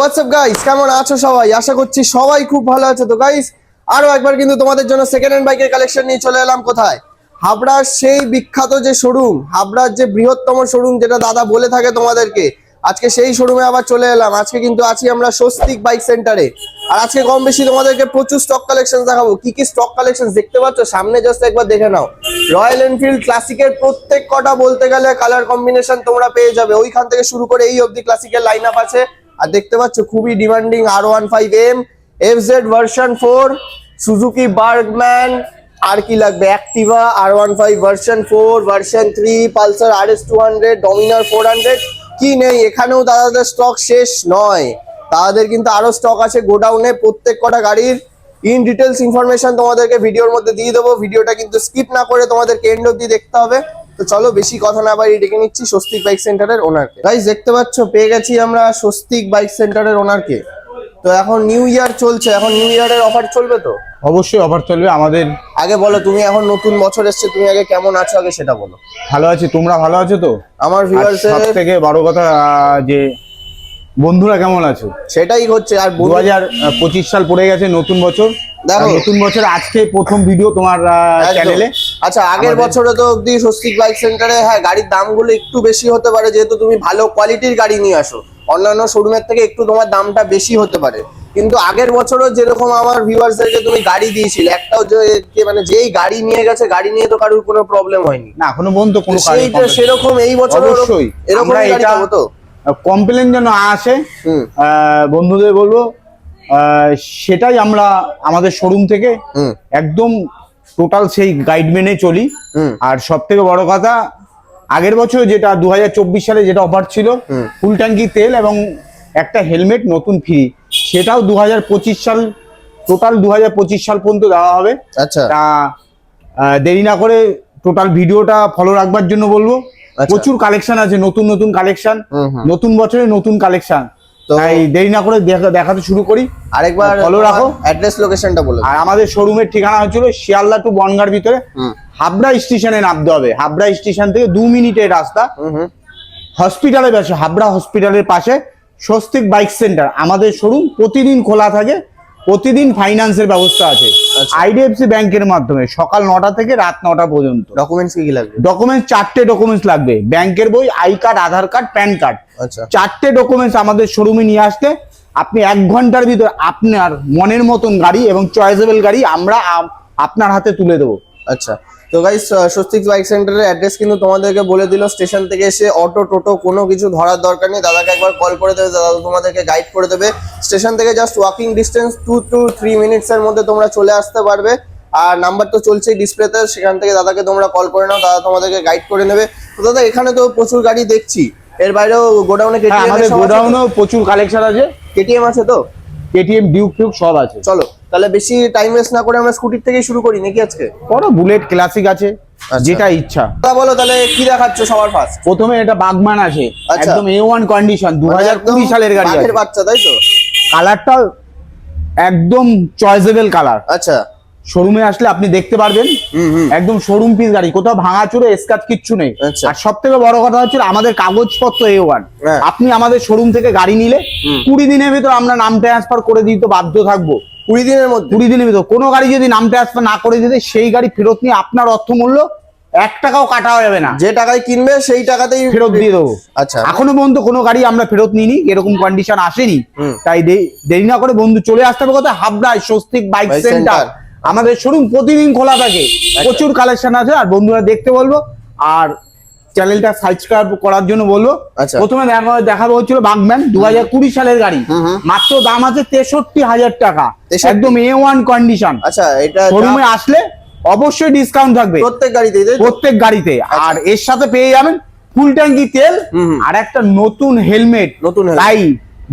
WhatsApp guys কেমন আছো সবাই? আশা করছি সবাই খুব ভালো আছে। তো গাইস আরও একবার কিন্তু তোমাদের জন্য সেকেন্ড হ্যান্ড বাইকের কালেকশন নিয়ে চলে এলাম কোথায়? হাবড়ার সেই বিখ্যাত যে শোরুম হাবড়ার যে বৃহত্তম শোরুম যেটা দাদা বলে থাকে তোমাদেরকে, আজকে সেই শোরুমে আবার চলে এলাম। আজকে কিন্তু আছি আমরা স্বস্তিক বাইক সেন্টারে আর আজকে কম বেশি তোমাদেরকে প্রচুর স্টক কালেকশন দেখাবো। কি কি স্টক কালেকশন দেখতে পাচ্ছ? সামনে জাস্ট একবার দেখে নাও। রয়্যাল এনফিল্ড ক্লাসিকের প্রত্যেক কটা বলতে গেলে কালার কম্বিনেশন তোমরা পেয়ে যাবে। ওইখান থেকে শুরু করে এই অবধি ক্লাসিকের লাইন আপ আছে। আর দেখতে পাচ্ছ, খুবই demanding R one five M F Z version four Suzuki Burgman আর কি লাগবে? Activa R one five version four version three Pulsar R S two hundred Dominar four hundred কি নেই? এখানেও দাদাদের স্টক শেষ নয়। তাদের কিন্তু আরও স্টক আছে গোডাউনে প্রত্যেক কটা গাড়ির। ইন ডিটেলস ইনফরমেশন তোমাদেরকে ভিডিওর মধ্যে দিয়ে দেবো। ভিডিওটা কিন্তু স্কিপ না করে তোমাদেরকে এন্ড অব্দি দেখতে হবে। তো চলো বেশি কথা না বাড়ি ডেকে নিচ্ছি স্বস্তিক বাইক সেন্টারের ওনারকে গাইজ দেখতে পাচ্ছ পেয়ে গেছি আমরা স্বস্তিক বাইক সেন্টারের ওনারকে তো এখন নিউ ইয়ার চলছে এখন নিউ ইয়ারের অফার চলবে তো? অবশ্যই অফার চলবে আমাদের আগে বলো তুমি এখন নতুন বছর এসছে তুমি আগে কেমন আছো আগে সেটা বলো। ভালো আছি তোমরা ভালো আছো তো? আমার ভিউয়ার্স সব থেকে বড় কথা যে বন্ধুরা কেমন আছো? সেটাই হচ্ছে আর দু বন্ধু- হাজার পঁচিশ সাল পড়ে গেছে নতুন বছর। দেখো। নতুন বছর আজকে প্রথম ভিডিও তোমার। চ্যানেলে আচ্ছা আগের বছরে তো অব্দি স্বস্তিক বাইক সেন্টারে হ্যাঁ গাড়ির দামগুলো একটু বেশি হতে পারে যেহেতু তুমি ভালো কোয়ালিটির গাড়ি নিয়ে আসো। অন্যান্য শোরুমের থেকে একটু তোমার দামটা বেশি হতে পারে। কিন্তু আগের বছরও যেরকম আমার ভিউয়ার্সদেরকে তুমি গাড়ি দিয়েছিলে একটাও যে মানে যেই গাড়ি নিয়ে গেছে গাড়ি নিয়ে তো কারোর কোনো প্রবলেম হয়নি। না এখনও পর্যন্ত কোনো সেইটা সেরকম এই বছর অবশ্যই। এরকম গাড়ি এটা পাবো তো। কমপ্লেন যেন আসে বন্ধুদের বলব সেটাই আমরা আমাদের শোরুম থেকে একদম টোটাল সেই গাইড মেনে চলি। আর সব থেকে বড় কথা আগের বছর যেটা দুহাজার চব্বিশ সালে যেটা অফার ছিল ফুল ট্যাঙ্কি তেল এবং একটা হেলমেট নতুন ফ্রি সেটাও দু হাজার পঁচিশ সাল টোটাল দু হাজার পঁচিশ সাল পর্যন্ত দেওয়া হবে। আচ্ছা। তা দেরি না করে টোটাল ভিডিওটা ফলো রাখবার জন্য বলব। আচ্ছা। প্রচুর কালেকশন আছে নতুন নতুন কালেকশন নতুন বছরে নতুন কালেকশন তাই দেরি না করে দেখাতে শুরু করি। আরেকবার ফলো রাখো। অ্যাড্রেস লোকেশনটা বলো আর আমাদের শোরুমের ঠিকানা হচ্ছিল শিয়ালদা টু বনগাঁর ভিতরে। হাবড়া স্টেশনে নামতে হবে। হাবড়া স্টেশন থেকে দু মিনিটের রাস্তা। হসপিটালের পাশে হাবড়া হসপিটালের পাশে স্বস্তিক বাইক সেন্টার আমাদের শোরুম প্রতিদিন খোলা থাকে প্রতিদিন ফাইন্যান্সের ব্যবস্থা আছে। আচ্ছা। আইডিএফসি ব্যাংকের মাধ্যমে সকাল নটা থেকে রাত নটা পর্যন্ত। ডকুমেন্টস কি কি লাগবে? ডকুমেন্টস চারটে ডকুমেন্টস লাগবে। ব্যাংকের বই I card Aadhaar card PAN card আচ্ছা। চারটে ডকুমেন্টস আমাদের শোরুমে নিয়ে আসতে। আপনি এক ঘণ্টার ভিতর আপনার মনের মতন গাড়ি এবং চয়েসেবল গাড়ি আমরা আপনার হাতে তুলে দেবো। আচ্ছা। তো গাইস স্বস্তিক বাইক সেন্টারের অ্যাড্রেস কিন্তু তোমাদেরকে বলে দিল। স্টেশন থেকে এসে অটো টোটো কোনো কিছু ধরার দরকার নেই। দাদাকে একবার কল করে দেবে দাদা তোমাদেরকে গাইড করে দেবে। স্টেশন থেকে just walking distance two to three minutes এর মধ্যে তোমরা চলে আসতে পারবে। আর নাম্বার তো চলছেই ডিসপ্লেতে সেখান থেকে দাদাকে তোমরা কল করে নাও দাদা তোমাদেরকে গাইড করে নেবে। তো দাদা এখানে তো প্রচুর গাড়ি দেখছি। এর বাইরেও গোডাউনে হ্যাঁ গোডাউনেও প্রচুর কালেকশন আছে। কেটিএম আছে তো? কেটিএম ডিউক ফিউক সব আছে। চলো তাহলে বেশি টাইম ওয়েস্ট না করে আমরা স্কুটির থেকেই শুরু করি নাকি আজকে? বড় বুলেট ক্লাসিক আছে আচ্ছা। যেটা ইচ্ছা। তা বলো তাহলে কি দেখাচ্ছ সবার ফার্স্ট প্রথমে এটা বাগমান আছে আচ্ছা। একদম এ ওয়ান কন্ডিশন দু হাজার কুড়ি সালের গাড়ি আছে। বাচ্চা তাই তো? কালারটা একদম চয়েসেবল কালার আচ্ছা। শোরুমে আসলে আপনি দেখতে পারবেন। একদম শোরুম পিস গাড়ি। কোথাও ভাঙা চুরে স্কাচ কিচ্ছু নেই। আচ্ছা। আর সব থেকে বড় কথা হচ্ছে আমাদের কাগজপত্র এ ওয়ান হ্যাঁ। আপনি আমাদের শোরুম থেকে গাড়ি নিলে কুড়ি দিনের ভিতর আমরা নাম ট্রান্সফার করে দিতে বাধ্য থাকব। কুড়ি দিনের মধ্যে? কুড়ি দিনের ভিতর। কোনো গাড়ি যদি নাম ট্রান্সফার না করে দিতে সেই গাড়ি ফেরত নিয়ে আপনার অর্থমূল্য এক টাকাও কাটা যাবে না। যে টাকায় কিনবে সেই টাকাতেই ফেরত দিয়ে দেবো। আচ্ছা। এখনও পর্যন্ত কোনো গাড়ি আমরা ফেরত নিইনি এরকম কন্ডিশন আসেনি। তাই দেরি না করে বন্ধু চলে আসতে হবে কোথায়? হাবড়ায় স্বস্তিক বাইক সেন্টার। আমাদের শোরুম প্রতিদিন খোলা থাকে। প্রচুর কালেকশন আছে আর বন্ধুরা দেখতে বলব। আর চ্যানেলটা সাবস্ক্রাইব করার জন্য বলব। আচ্ছা। প্রথমে দেখা দেখাবো হচ্ছিল বাগম্যান দু হাজার কুড়ি সালের গাড়ি। মাত্র দাম আছে তেষট্টি হাজার টাকা। একদম এ ওয়ান কন্ডিশন আচ্ছা এটা শোরুমে আসলে অবশ্যই ডিসকাউন্ট থাকবে। প্রত্যেক গাড়িতে প্রত্যেক গাড়িতে। আর এর সাথে পেয়ে যাবেন ফুল ট্যাঙ্কি তেল। আর একটা নতুন হেলমেট নতুন। তাই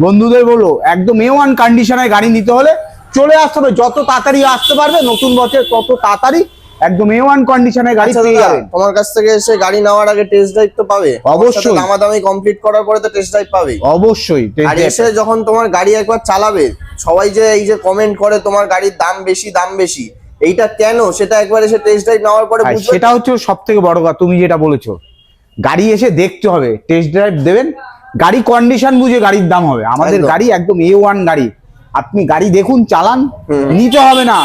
বন্ধুদের বলো একদম এ ওয়ান কন্ডিশনে গাড়ি নিতে হলে চলে আসতে হবে। যত তাড়াতাড়ি আসতে পারবে নতুন বছর তত তাড়াতাড়ি একদম এ ওয়ান কন্ডিশনে গাড়ি আচ্ছা পেয়ে যাবেন তোমার কাছ থেকে এসে গাড়ি নেওয়ার আগে টেস্ট ড্রাইভ তো পাবে। অবশ্যই। দামাদামি কমপ্লিট করার পরে তো টেস্ট ড্রাইভ পাবে অবশ্যই আর এসে যখন তোমার গাড়ি একবার চালাবে সবাই যে এই যে কমেন্ট করে তোমার গাড়ির দাম বেশি দাম বেশি এইটা কেন? সেটা একবার এসে টেস্ট ড্রাইভ নেওয়ার পরে বুঝবে? সেটা হচ্ছে সব থেকে বড় কথা তুমি যেটা বলেছ। গাড়ি এসে দেখতে হবে টেস্ট ড্রাইভ দেবেন। গাড়ি কন্ডিশন বুঝে গাড়ির দাম হবে। আমাদের গাড়ি একদম এ ওয়ান গাড়ি। আপনি গাড়ি দেখুন চালান নিতে হবে না।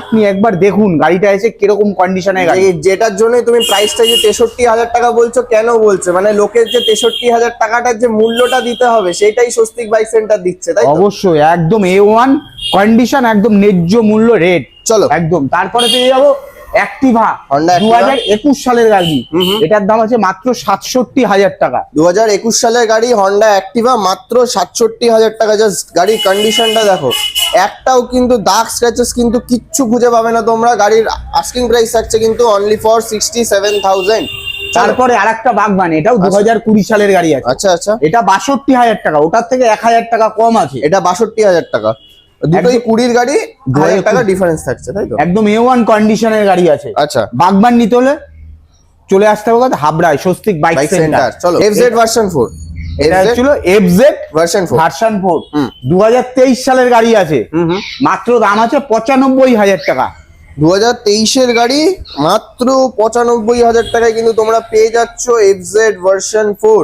আপনি একবার দেখুন গাড়িটা এসে কীরকম কন্ডিশনে গাড়ি। যেটার জন্য তুমি প্রাইসটা যে তেষট্টি হাজার টাকা বলছো কেন বলছো? মানে লোকের যে তেষট্টি হাজার টাকাটার যে মূল্যটা দিতে হবে সেটাই স্বস্তিক বাইক সেন্টার দিচ্ছে তাই অবশ্যই একদম এ ওয়ান কন্ডিশন একদম ন্যায্য মূল্য রেট চলো। একদম তারপরে পেয়ে যাব অ্যাক্টিভা দু হাজার একুশ সালের গাড়ি। এটার দাম আছে মাত্র সাতষট্টি হাজার টাকা। দু হাজার একুশ সালের গাড়ি হন্ডা অ্যাক্টিভা মাত্র সাতষট্টি হাজার টাকা। জাস্ট গাড়ির কন্ডিশনটা দেখো। একটাও কিন্তু দাগ স্ক্র্যাচেস কিন্তু কিচ্ছু খুঁজে পাবে না তোমরা। গাড়ির আস্কিং প্রাইস থাকছে কিন্তু only for sixty seven thousand তারপরে আর একটা বাগবান এটাও দু হাজার কুড়ি সালের গাড়ি আছে। আচ্ছা আচ্ছা। এটা বাষট্টি হাজার টাকা ওটার থেকে এক হাজার টাকা কম আছে। এটা বাষট্টি হাজার টাকা। দুটোই কুড়ির গাড়ি হাজার টাকা ডিফারেন্স থাকছে তাই তো? একদম এ ওয়ান কন্ডিশনের গাড়ি আছে। আচ্ছা। বাগবান নিতে হলে চলে আসতে হবে হাবড়ায় Swastik bike bike centre centre চলো। এফজেড ভার্সন ফোর এটা ছিল FZ version four version four. দু হাজার তেইশ সালের গাড়ি আছে। মাত্র দাম আছে পঁচানব্বই হাজার টাকা। দু হাজার তেইশের গাড়ি মাত্র পঁচানব্বই হাজার টাকায় কিন্তু তোমরা পেয়ে যাচ্ছ এফজেড ভার্সন ফোর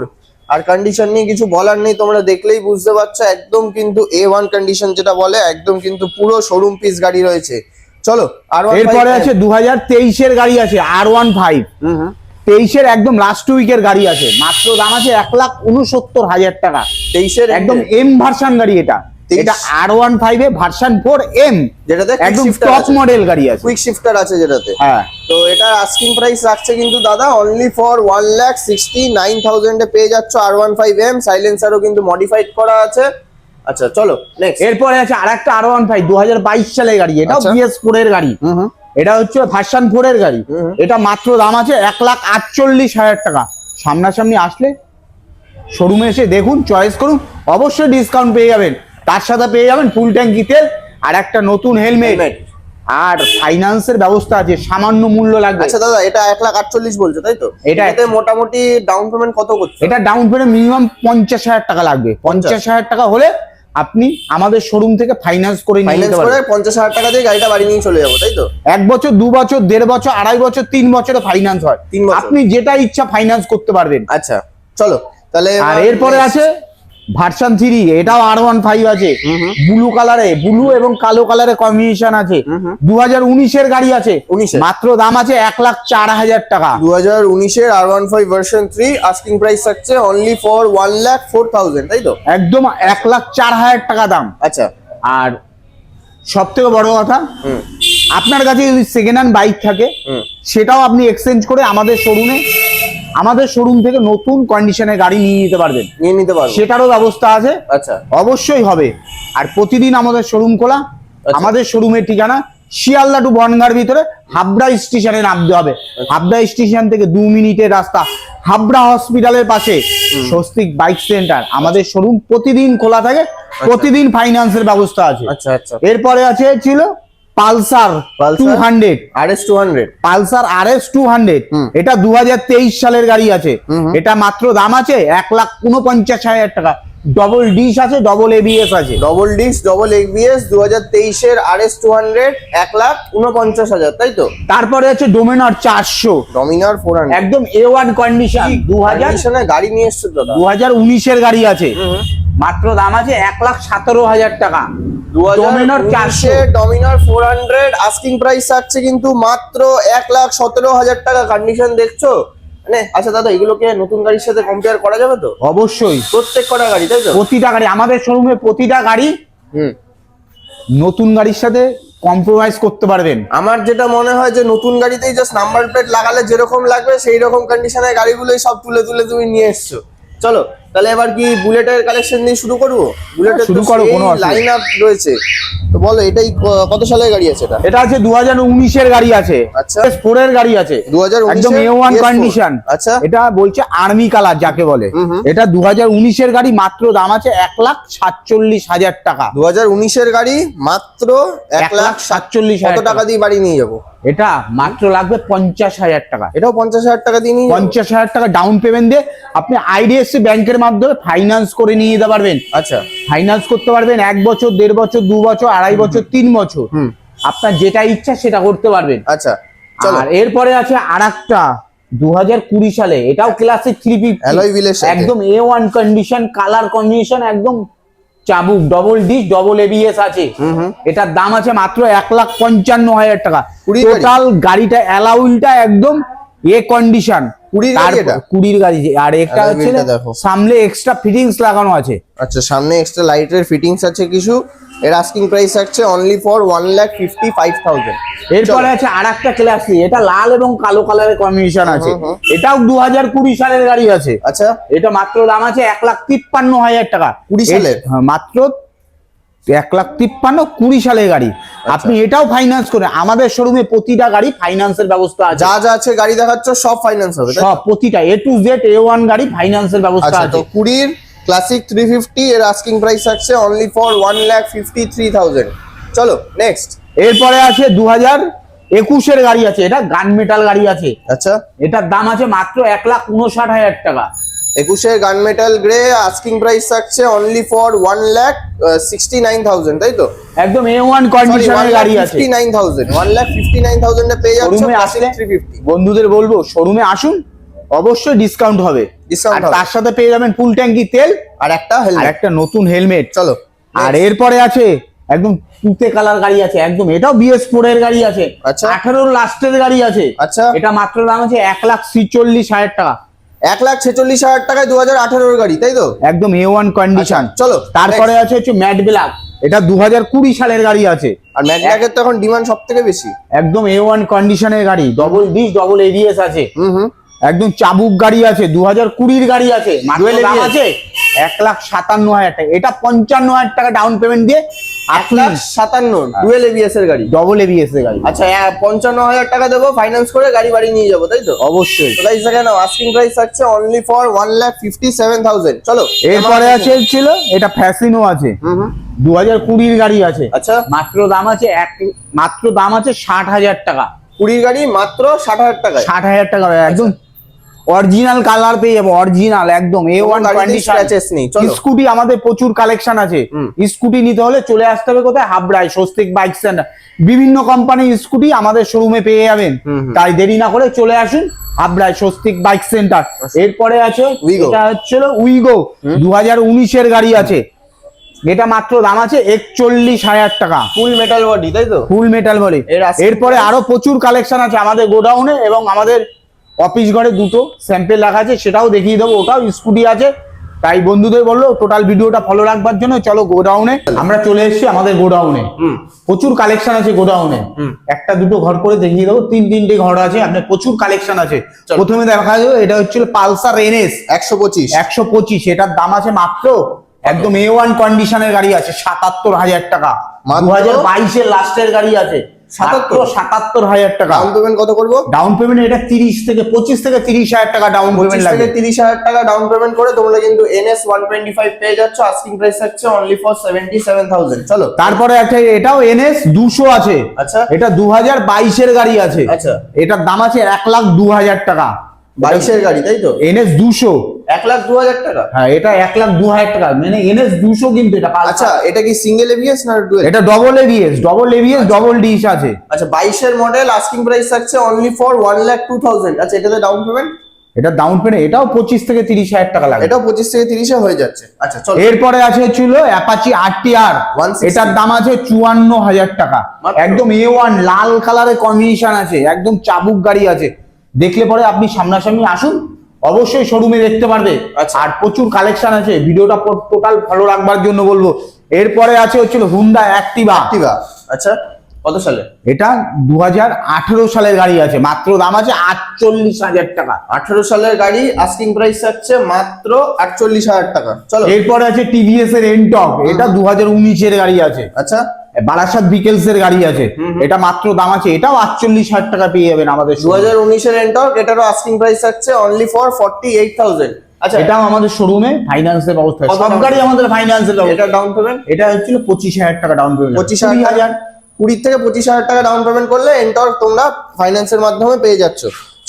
আর কন্ডিশন নিয়ে কিছু বলার নেই তোমরা দেখলেই বুঝতে পারছ একদম কিন্তু এ ওয়ান কন্ডিশন যেটা বলে একদম কিন্তু পুরো শোরুম পিস গাড়ি রয়েছে। চলো আর এরপরে আছে দু হাজার তেইশের গাড়ি আছে আর ওয়ান ফাইভ তেইশের একদম লাস্ট উইকের গাড়ি আছে মাত্র দাম আছে এক লাখ উনসত্তর হাজার টাকা। তেইশের একদম এম ভার্সান গাড়ি এটা। এটা আর ওয়ান ফাইভ এ ভার্সন ফোর এম যেটাতে একদম টপ মডেল গাড়ি আছে। কুইক শিফটার আছে যেটাতে। হ্যাঁ। তো এটা আস্কিং প্রাইস রাখছে কিন্তু দাদা only for one lakh sixty nine থাউজেন্ডে পেয়ে যাচ্ছ আর ওয়ান ফাইভ এম সাইলেন্সারও কিন্তু মডিফাইড করা আছে। আচ্ছা চলো নেক্সট এরপরে আছে আর একটা আর ওয়ান ফাইভ দু হাজার বাইশ সালের গাড়ি এটা। বিএস ফোর এর গাড়ি। এটা হচ্ছে ভার্সান ফোর এর গাড়ি। এটা মাত্র দাম আছে এক লাখ আটচল্লিশ হাজার টাকা। সামনাসামনি আসলে শোরুমে এসে দেখুন চয়েস করুন অবশ্যই ডিসকাউন্ট পেয়ে যাবেন। তার সাথে পেয়ে যাবেন ফুল ট্যাঙ্কি তেল আর একটা নতুন হেলমেট। আর ফাইন্যান্সের ব্যবস্থা আছে সামান্য মূল্য লাগবে। আচ্ছা দাদা এটা এক লাখ আটচল্লিশ বলছো তাই তো? এটা- মোটামুটি ডাউন পেমেন্ট কত করছে? এটা ডাউন পেমেন্ট মিনিমাম পঞ্চাশ হাজার টাকা লাগবে। পঞ্চাশ। হাজার টাকা হলে আপনি আমাদের শোরুম থেকে ফাইন্যান্স করে নিতে করে পারবেন। পঞ্চাশ হাজার টাকা দিয়ে গাড়িটা বাড়ি নিয়ে চলে যাব তাই তো? এক বছর দু বছর দেড় বছর আড়াই বছর তিন বছরে ফাইন্যান্স হয়। আপনি যেটা ইচ্ছা ফাইন্যান্স করতে পারবেন। আচ্ছা চলো তাহলে আর এরপরে আছে ভার্সন থ্রি এটাও আর ওয়ান ফাইভ আছে। ব্লু কালারে ব্লু এবং কালো কালারে কম্বিনেশন আছে। দু হাজার উনিশের গাড়ি আছে। 19 মাত্র দাম আছে এক লাখ চার হাজার টাকা। দু হাজার উনিশের R one five version three asking price থাকছে only for one lakh four thousand তাই তো? একদম এক লাখ চার হাজার টাকা দাম। আচ্ছা। আর সব থেকে বড় কথা আপনার কাছে যদি সেকেন্ড হ্যান্ড বাইক থাকে সেটাও আপনি এক্সচেঞ্জ করে আমাদের শোরুমে আমাদের শোরুম থেকে নতুন কন্ডিশনে গাড়ি নিয়ে নিতে পারবেন। নিয়ে নিতে পারব। সেটারও ব্যবস্থা আছে। আচ্ছা। অবশ্যই হবে। আর প্রতিদিন আমাদের শোরুম খোলা। আচ্ছা। আমাদের শোরুমের ঠিকানা শিয়ালদা টু বনগার ভিতরে হাবড়া স্টেশনে নামতে হবে। আচ্ছা। হাবড়া স্টেশন থেকে দু মিনিটের রাস্তা। হাবড়া হসপিটালের পাশে স্বস্তিক বাইক সেন্টার আমাদের শোরুম প্রতিদিন খোলা থাকে। প্রতিদিন ফাইন্যান্সের ব্যবস্থা আছে। আচ্ছা আচ্ছা। এরপরে আছে ছিল Pulsar? Two hundred R S two hundred Pulsar R S two hundred. এটা দু হাজার তেইশ সালের গাড়ি আছে। এটা মাত্র দাম আছে এক লাখ উনপঞ্চাশ হাজার টাকা ডবল ডিশ আছে ডবল এবিএস আছে। ডবল ডিস্ক ডবল এবিএস দু হাজার তেইশের আর এস টু হান্ড্রেড এক লাখ উনপঞ্চাশ হাজার তাই তো? তারপরে আছে ডোমিনার চারশো। ডমিনার ফোর একদম এ ওয়ান কন্ডিশন দু হাজার গাড়ি নিয়ে এসছো দাদা? দু হাজার উনিশের গাড়ি আছে। মাত্র দাম আছে এক লাখ সতেরো হাজার টাকা। ডোমিনার চারশো। Dominar four hundred asking price থাকছে কিন্তু মাত্র এক লাখ সতেরো হাজার টাকা। কন্ডিশন দেখছ? মানে আচ্ছা দাদা এগুলোকে নতুন গাড়ির সাথে কম্পেয়ার করা যাবে তো? অবশ্যই। প্রত্যেক কটা গাড়ি তাই তো? প্রতিটা গাড়ি আমাদের শোরুমে প্রতিটা গাড়ি হুম। নতুন গাড়ির সাথে কম্প্রোমাইজ করতে পারবেন। আমার যেটা মনে হয় যে নতুন গাড়িতেই জাস্ট নাম্বার প্লেট লাগালে যেরকম লাগবে সেই রকম কন্ডিশনের গাড়িগুলোই সব তুলে তুলে তুমি নিয়ে এসছো। চলো তাহলে এবার কি বুলেটের কালেকশন দিয়ে শুরু করব? বুলেটের শুরু করো, কোনো লাইন আপ রয়েছে। তো বলো এটাই কত সালের গাড়ি আছে এটা? এটা আছে দু হাজার উনিশের গাড়ি আছে। আচ্ছা। ফোর এর গাড়ি আছে। 2019 একদম এ ওয়ান PS4 কন্ডিশন আচ্ছা। এটা বলছে আর্মি কালার যাকে বলে। এটা দু হাজার উনিশের গাড়ি মাত্র দাম আছে এক লাখ সাতচল্লিশ হাজার টাকা। দু হাজার উনিশের গাড়ি মাত্র এক লাখ সাতচল্লিশ কত হাজার টাকা। দিয়ে বাড়ি নিয়ে যাব? এটা মাত্র লাগবে পঞ্চাশ হাজার টাকা। এটাও পঞ্চাশ হাজার টাকা দিয়ে পঞ্চাশ হাজার টাকা ডাউন পেমেন্ট দিয়ে আপনি আইডিএফসি ব্যাংকের মাধ্যমে ফাইন্যান্স করে নিয়ে যেতে পারবেন। আচ্ছা। ফাইন্যান্স করতে পারবেন এক বছর দেড় বছর দু বছর আড়াই বছর তিন বছর। আপনার যেটা ইচ্ছা সেটা করতে পারবেন। আচ্ছা আর এরপরে আছে আর একটা দু হাজার কুড়ি সালে এটাও ক্লাসিক থ্রি wheel একদম A one condition colour combination একদম চাবুক ডবল ডিস ডবল এবিএস আছে। এটার দাম আছে মাত্র এক লাখ পঞ্চান্ন হাজার টাকা। টোটাল গাড়িটা অ্যালাউলটা একদম এ কন্ডিশন কুড়ির গাড়ি আর একটা হচ্ছে সামনে এক্সট্রা ফিটিংস লাগানো আছে। আচ্ছা সামনে এক্সট্রা লাইটের ফিটিংস আছে কিছু? এর আস্কিং প্রাইস আছে only for one lakh fifty five thousand এরপরে আছে আর একটা ক্লাসি এটা লাল এবং কালো কালারের কম্বিনেশন আছে। এটাও দু হাজার কুড়ি সালের গাড়ি আছে। আচ্ছা। এটা মাত্র দাম আছে এক লাখ তিপ্পান্ন হাজার টাকা। 20 সালের? হ্যাঁ, মাত্র এক লাখ তিপ্পান্ন কুড়ি সালের গাড়ি। আচ্ছা। আপনি এটাও ফাইন্যান্স করে আমাদের শোরুমে প্রতিটা গাড়ি ফাইন্যান্সের ব্যবস্থা আছে। যা যা আছে গাড়ি দেখাচ্ছ সব ফাইন্যান্স হবে সব প্রতিটা A to Z A one গাড়ি ফাইন্যান্সের ব্যবস্থা আচ্ছা আছে। তো কুড়ির ক্লাসিক থ্রি ফিফটি এর আস্কিং প্রাইস আছে only for one lakh fifty three thousand চলো নেক্সট এরপরে আছে দু হাজার একুশের গাড়ি আছে এটা গান মেটাল গাড়ি আছে। আচ্ছা। এটার দাম আছে মাত্র এক লাখ উনষাট হাজার টাকা। একুশের gun metal grey asking price থাকছে only for one lakh sixty nine thousand তাই তো? একদম এ ওয়ান কন্ডিশনের গাড়ি আছে। Fifty nine thousand one lakh fifty nine থাউজেন্ডে পেয়ে যাচ্ছ আসলে বন্ধুদের বলব শোরুমে আসুন অবশ্যই ডিসকাউন্ট হবে। তার সাথে পেয়ে যাবেন ফুল ট্যাঙ্কি তেল আর একটা আর একটা নতুন হেলমেট। চলো আর এরপরে আছে একদম তুতে কালার গাড়ি আছে একদম। এটাও বিএস ফোর এর গাড়ি আছে। আচ্ছা। আঠারোর লাস্টের গাড়ি আছে। আচ্ছা। এটা মাত্র দাম আছে এক লাখ ছিচল্লিশ হাজার টাকা। এক লাখ ছেচল্লিশ হাজার টাকায় দু হাজার আঠারোর গাড়ি তাই তো? একদম এ ওয়ান কন্ডিশন চলো, তারপরে আছে হচ্ছে ম্যাট ব্ল্যাক এটা দু হাজার কুড়ি সালের গাড়ি আছে। আর ম্যাটব্যাকের তো এখন ডিমান্ড সব থেকে বেশি। একদম এ ওয়ান কন্ডিশনের গাড়ি। ডবল ডিস ডবল এবিএস আছে। হুম হুম। একদম চাবুক গাড়ি আছে দু হাজার কুড়ির গাড়ি আছে দাম আছে? এক লাখ সাতান্ন হাজার টাকা। এটা পঞ্চান্ন হাজার টাকা ডাউন পেমেন্ট দিয়ে এক লাখ সাতান্ন ডুয়েল এবিএস এর গাড়ি? ডবল এবিএস এর গাড়ি। আচ্ছা পঞ্চান্ন হাজার টাকা দেবো ফাইন্যান্স করে গাড়ি বাড়ি নিয়ে যাব তাই তো? অবশ্যই। তো গাইস দেখেন আস্কিং প্রাইস থাকছে only for one lakh fifty seven thousand চলো এরপরে আছে ছিল এটা ফ্যাসিনো আছে। দু হাজার কুড়ির গাড়ি আছে। আচ্ছা। মাত্র দাম আছে এক মাত্র দাম আছে ষাট হাজার টাকা। কুড়ির গাড়ি মাত্র ষাট হাজার টাকা ষাট হাজার টাকা একদম অরিজিনাল কালার পেয়ে যাব অরিজিনাল একদম এ ওয়ান স্কুটি আমাদের প্রচুর কালেকশন আছে। স্কুটি নিতে হলে চলে আসতে হবে কোথায়? হাবড়ায় স্বস্তিক বাইক সেন্টার বিভিন্ন কোম্পানির স্কুটি আমাদের শোরুমে পেয়ে যাবেন। তাই দেরি না করে চলে আসুন হাবড়ায় স্বস্তিক বাইক সেন্টার এরপরে আছে। এটা হচ্ছে উইগো দু হাজার উনিশের গাড়ি আছে। এটা মাত্র দাম আছে একচল্লিশ হাজার টাকা। ফুল মেটাল বডি তাই তো? ফুল মেটাল asking এরপরে আরও প্রচুর কালেকশন আছে আমাদের গোডাউনে এবং আমাদের অফিস ঘরে দুটো স্যাম্পেল রাখা আছে সেটাও দেখিয়ে দেবো ওটাও স্কুটি আছে। তাই বন্ধুদের বলল টোটাল ভিডিওটা ফলো রাখবার জন্য চলো গোডাউনে। আমরা চলে এসেছি আমাদের গোডাউনে। প্রচুর কালেকশন আছে গোডাউনে। একটা দুটো ঘর করে দেখিয়ে দেবো তিন তিনটে ঘর আছে আপনার প্রচুর কালেকশন আছে। প্রথমে দেখা যাবে এটা হচ্ছিল পালসার এনএস একশো পঁচিশ। একশো পঁচিশ এটার দাম আছে মাত্র একদম এ ওয়ান কন্ডিশনের গাড়ি আছে সাতাত্তর হাজার টাকা? দু হাজার বাইশের লাস্টের গাড়ি আছে। 77? সাতাত্তর হাজার টাকা। ডাউন পেমেন্ট কত করব? ডাউন পেমেন্ট এটা তিরিশ থেকে পঁচিশ থেকে তিরিশ হাজার টাকা ডাউন পেমেন্ট লাগবে। তিরিশ হাজার টাকা ডাউন পেমেন্ট করে তোমরা কিন্তু এনএস ওয়ান টোয়েন্টি ফাইভ পেয়ে যাচ্ছ। আস্কিং প্রাইস থাকছে only for seventy seven thousand চলো। তারপরে একটা এটাও এনএস দুশো আছে। আচ্ছা। এটা দু হাজার বাইশের গাড়ি আছে। আচ্ছা। এটার দাম আছে এক লাখ দু হাজার টাকা। বাইশের গাড়ি তাই তো? এনএস দুশো। এক লাখ দু হাজার টাকা? হ্যাঁ এটা এক লাখ দু হাজার টাকা। মানে এনএস দুশো কিন্তু এটা আচ্ছা এটা কি সিঙ্গেল এবিএস না ডুয়েল এটা double ABS double ABS double disc আছে। আচ্ছা বাইশের মডেল আস্কিং প্রাইস থাকছে only for one lakh two thousand আচ্ছা এটাতে ডাউন পেমেন্ট এটা ডাউন পেমেন্ট এটাও পঁচিশ থেকে তিরিশ হাজার টাকা লাগে। এটাও পঁচিশ থেকে তিরিশে হয়ে যাচ্ছে। আচ্ছা চলো। এরপরে আছে ছিল অ্যাপাচি আরটিআর 160 এটার দাম আছে চুয়ান্ন হাজার টাকা। একদম এ ওয়ান লাল কালারের কম্বিনেশন আছে। একদম চাবুক গাড়ি আছে। দেখলে পরে আপনি সামনাসামনি আসুন অবশ্যই শোরুমে দেখতে পারবে। আচ্ছা। আর প্রচুর কালেকশন আছে ভিডিওটা টোটাল ফলো রাখবার জন্য বলব। এরপরে আছে হচ্ছিল হুন্ডা অ্যাক্টিভা অ্যাক্টিভা আচ্ছা কত সালে? এটা দু হাজার আঠারো সালের গাড়ি আছে মাত্র দাম আছে আটচল্লিশ হাজার টাকা। আঠারো সালের গাড়ি আস্কিং প্রাইস থাকছে মাত্র আটচল্লিশ হাজার টাকা। চলো। এরপরে আছে টিভিএস এর এনটক এটা দু হাজার উনিশের গাড়ি আছে। আচ্ছা। বারাসাত বিকেলস এর গাড়ি আছে। এটা মাত্র দাম আছে। এটাও আটচল্লিশ হাজার টাকা পেয়ে যাবেন আমাদের দু হাজার উনিশের এন্টক এটারও আস্কিং প্রাইস থাকছে only for forty eight thousand আচ্ছা এটাও আমাদের শোরুমে ফাইন্যান্সের ব্যবস্থা। সব গাড়ি আমাদের ফাইন্যান্সের এটা ডাউন পেমেন্ট এটা হচ্ছিল পঁচিশ হাজার টাকা ডাউন পেমেন্ট পঁচিশ হাজার কুড়ি থেকে পঁচিশ হাজার টাকা ডাউন পেমেন্ট করলে এন্টর তোমরা ফাইন্যান্সের মাধ্যমে পেয়ে যাচ্ছ।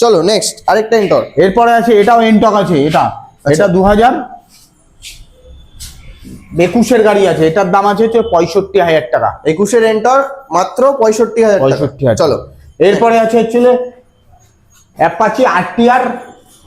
চলো নেক্সট আরেকটা এন্টর এরপরে আছে এটাও এনটক আছে এটা। আচ্ছা। এটা দু হাজার। একুশের গাড়ি আছে এটার দাম আছে হচ্ছে পঁয়ষট্টি হাজার টাকা। একুশের এন্টর মাত্র পঁয়ষট্টি হাজার পঁয়ষট্টি হাজার চলো। এরপরে আছে হচ্ছে অ্যাপাচি টি ফোর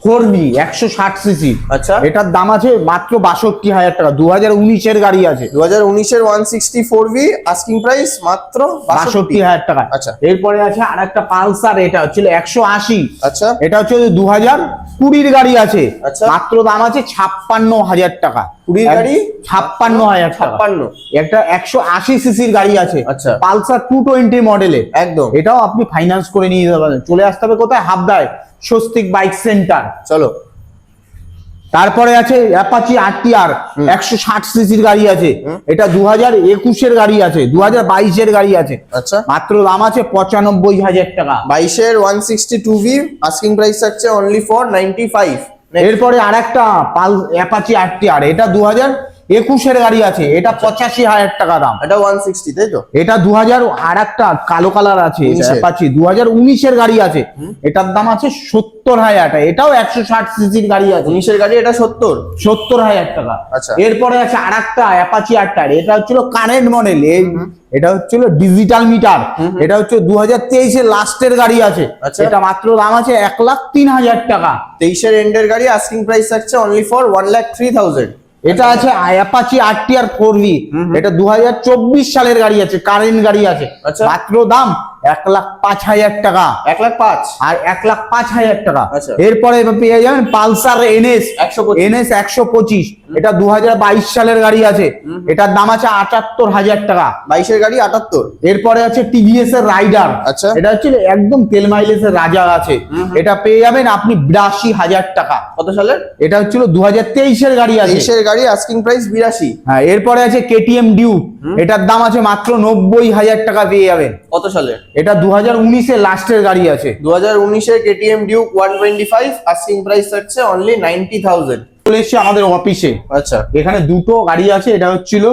বি একশো ষাট সিসি আচ্ছা। এটার দাম আছে মাত্র বাষট্টি হাজার টাকা। দু হাজার উনিশের গাড়ি আছে। দু হাজার উনিশের one sixty four V asking price মাত্র বাষট্টি হাজার টাকা। আচ্ছা। এরপরে আছে আর একটা পালসার এটা হচ্ছিল একশো আশি। আচ্ছা। এটা হচ্ছে দু হাজার কুড়ির গাড়ি আছে। আচ্ছা। মাত্র দাম আছে ছাপ্পান্ন হাজার টাকা। কুড়ির গাড়ি? ছাপ্পান্ন হাজার ছাপ্পান্ন। একটা একশো আশি সিসির গাড়ি আছে। আচ্ছা। পালসার টু টোয়েন্টি মডেলে একদম। এটাও আপনি ফাইন্যান্স করে নিয়ে যেতে পারেন চলে আসতে হবে কোথায়? হাবদায়। Swastik bike centre. চলো। তারপরে আছে অ্যাপাচি আরটিআর একশো ষাট সিসির গাড়ি আছে। এটা দু হাজার একুশের গাড়ি আছে দু হাজার বাইশের গাড়ি আছে। আচ্ছা। মাত্র দাম আছে পঁচানব্বই হাজার টাকা। বাইশের one sixty two V asking price থাকছে অনলি ফর নাইনটি ফাইভ এরপরে আরেকটা পাল অ্যাপাচি আরটিআর এটা দু হাজার একুশের গাড়ি আছে এটা পঁচাশি হাজার টাকা দাম। এটা ওয়ান সিক্সটি তাই তো? এটা দু হাজার আর একটা কালো কালার আছে। অ্যাপাচি দু হাজার উনিশের গাড়ি আছে। এটার দাম আছে সত্তর হাজার টাকা এটাও একশো ষাট সিসির গাড়ি আছে। উনিশের গাড়ি এটা সত্তর? সত্তর হাজার টাকা। আচ্ছা। এরপরে আছে আর একটা অ্যাপাচি আটটার এটা হচ্ছিল কারেন্ট মডেল এটা হচ্ছিল ডিজিটাল মিটার এটা হচ্ছে দু হাজার তেইশের লাস্টের গাড়ি আছে। আচ্ছা। এটা মাত্র দাম আছে এক লাখ তিন হাজার টাকা। তেইশের এন্ডের গাড়ি আস্কিং প্রাইস থাকছে only for one lakh three thousand এটা আছে অ্যাপাচি আরটিআর ফোর ভি এটা দু হাজার চব্বিশ সালের গাড়ি আছে কারেন্ট গাড়ি আছে। আচ্ছা। মাত্র দাম এক লাখ পাঁচ হাজার টাকা। এক লাখ পাঁচ? আর এক লাখ পাঁচ হাজার টাকা। আচ্ছা। এরপরে পেয়ে যাবেন পালসার এনএস। 125 এনএস একশো পঁচিশ। এটা দু হাজার বাইশ সালের গাড়ি আছে। এটার দাম আছে আটাত্তর হাজার টাকা। বাইশের গাড়ি আটাত্তর? এরপরে আছে টিভিএস এর রাইডার। আচ্ছা। এটা হচ্ছে একদম তেল মাইলেজের রাজা আছে। এটা পেয়ে যাবেন আপনি বিরাশি হাজার টাকা। কত সালের? এটা হচ্ছিল দু হাজার তেইশের গাড়ি আছে। তেইশের গাড়ি আস্কিং প্রাইস বিরাশি। হ্যাঁ এরপরে আছে কেটিএম ডিউ। এটার দাম আছে মাত্র নব্বই হাজার টাকা পেয়ে যাবেন। কত সালের? এটা দু হাজার উনিশের লাস্টের গাড়ি আছে। দু হাজার উনিশের KTM Duke one twenty five asking price থাকছে অনলি নাইনটি থাউজেন্ড চলে এসছে আমাদের অফিসে আচ্ছা। এখানে দুটো গাড়ি আছে এটা হচ্ছিল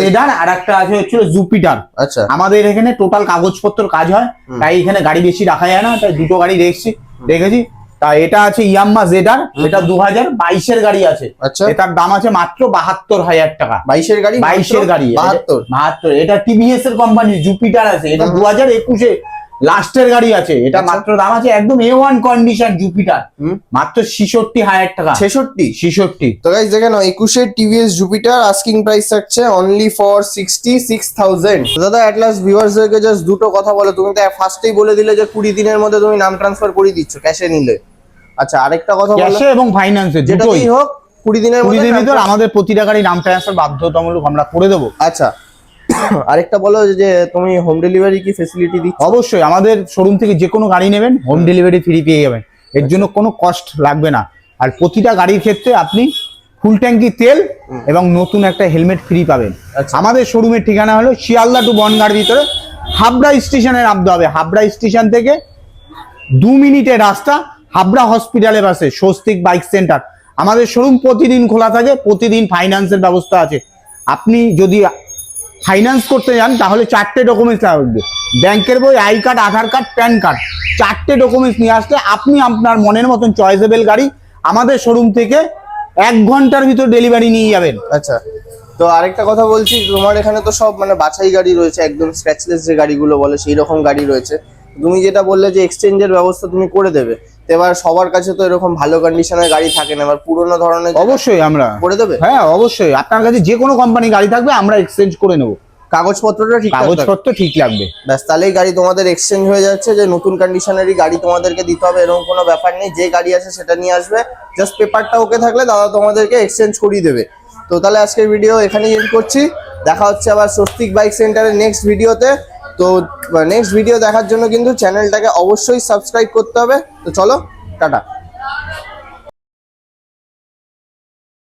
জেডার আর একটা আছে হচ্ছিল জুপিটার আচ্ছা। আমাদের এখানে টোটাল কাগজপত্র কাজ হয় তাই এখানে গাড়ি বেশি রাখা যায় না তাই দুটো গাড়ি দেখছি দেখেছি। তা এটা আছে ইয়াম্মা জেডার এটা দু হাজার বাইশের গাড়ি আছে। আচ্ছা। এটার দাম আছে মাত্র বাহাত্তর হাজার টাকা। বাইশের গাড়ি বাইশের গাড়ি বাহাত্তর। বাহাত্তর। এটা টিভিএস এর কোম্পানি জুপিটার আছে। এটা দু হাজার একুশে লাস্টের গাড়ি আছে। এটা আচ্ছা। মাত্র দাম আছে একদম এ ওয়ান কন্ডিশন জুপিটার মাত্র ছিষট্টি হাজার টাকা। ছেষট্টি? ছিষট্টি। তো গাইজ দেখেন নাও একুশের টিভিএস জুপিটার আস্কিং প্রাইস থাকছে only for sixty six thousand দাদা অ্যাট লাস্ট ভিউয়ার্সদেরকে জাস্ট দুটো কথা বলো। তুমি তো ফার্স্টেই বলে দিলে যে কুড়ি দিনের মধ্যে তুমি নাম ট্রান্সফার করে দিচ্ছ ক্যাশে নিলে। আচ্ছা আরেকটা কথা বলো ক্যাশে এবং ফাইন্যান্সে দুটোই। যেটাতেই হোক কুড়ি দিনের কুড়ি দিনের ভিতর আমাদের প্রতিটা গাড়ি নাম ট্রান্সফার বাধ্যতামূলক আমরা করে দেবো। আচ্ছা আরেকটা বলো যে তুমি হোম ডেলিভারি কি ফেসিলিটি দিচ্ছ? অবশ্যই আমাদের শোরুম থেকে যে কোনো গাড়ি নেবেন হোম ডেলিভারি ফ্রি পেয়ে যাবেন। এর জন্য কোনো কস্ট লাগবে না। আর প্রতিটা গাড়ির ক্ষেত্রে আপনি ফুল ট্যাঙ্কি তেল এবং নতুন একটা হেলমেট ফ্রি পাবেন। আচ্ছা। আমাদের শোরুমের ঠিকানা হলো শিয়ালদা টু বনগার ভিতরে। হাবড়া স্টেশনে নামতে হবে। হাবড়া স্টেশন থেকে দু মিনিটের রাস্তা। হাবড়া হসপিটালের পাশে, স্বস্তিক বাইক সেন্টার। আমাদের শোরুম প্রতিদিন খোলা থাকে, প্রতিদিন ফাইন্যান্সের ব্যবস্থা আছে। আপনি যদি ফাইন্যান্স করতে যান, তাহলে চারটে ডকুমেন্টস লাগবে। ব্যাংকের বই, I card, Aadhaar card, PAN card. চারটে ডকুমেন্টস নিয়ে আসলে আপনি আপনার মনের মতন চয়েসেবল গাড়ি আমাদের শোরুম থেকে এক ঘণ্টার ভিতর ডেলিভারি নিয়ে যাবেন। আচ্ছা তো আরেকটা কথা বলছি, তোমার এখানে তো সব মানে বাছাই গাড়ি রয়েছে, একদম স্ক্র্যাচলেস যে গাড়িগুলো বলে সেই রকম গাড়ি রয়েছে। তুমি যেটা বললে যে এক্সচেঞ্জের ব্যবস্থা তুমি করে দেবে এবার সবার কাছে তো এরকম ভালো কন্ডিশনের গাড়ি থাকে না এবার পুরোনো ধরনের অবশ্যই আমরা। করে দেবে? হ্যাঁ অবশ্যই। আপনার কাছে যে কোনো কোম্পানি গাড়ি থাকবে আমরা এক্সচেঞ্জ করে নেব। কাগজপত্রটা ঠিক কাগজপত্র কাগজপত্র ঠিক লাগবে। ব্যাস তাহলেই গাড়ি তোমাদের এক্সচেঞ্জ হয়ে যাচ্ছে যে নতুন কন্ডিশনেরই গাড়ি তোমাদেরকে দিতে হবে এরকম কোনো ব্যাপার নেই। যে গাড়ি আছে সেটা নিয়ে আসবে। জাস্ট পেপারটা ওকে থাকলে দাদা তোমাদেরকে এক্সচেঞ্জ করিয়ে দেবে। তো তাহলে আজকের ভিডিও এখানেই এন্ড করছি। দেখা হচ্ছে আবার স্বস্তিক বাইক সেন্টারের নেক্সট ভিডিওতে তো মানে, নেক্সট ভিডিও দেখার জন্য কিন্তু চ্যানেলটাকে অবশ্যই সাবস্ক্রাইব করতে হবে। তো চলো টাটা।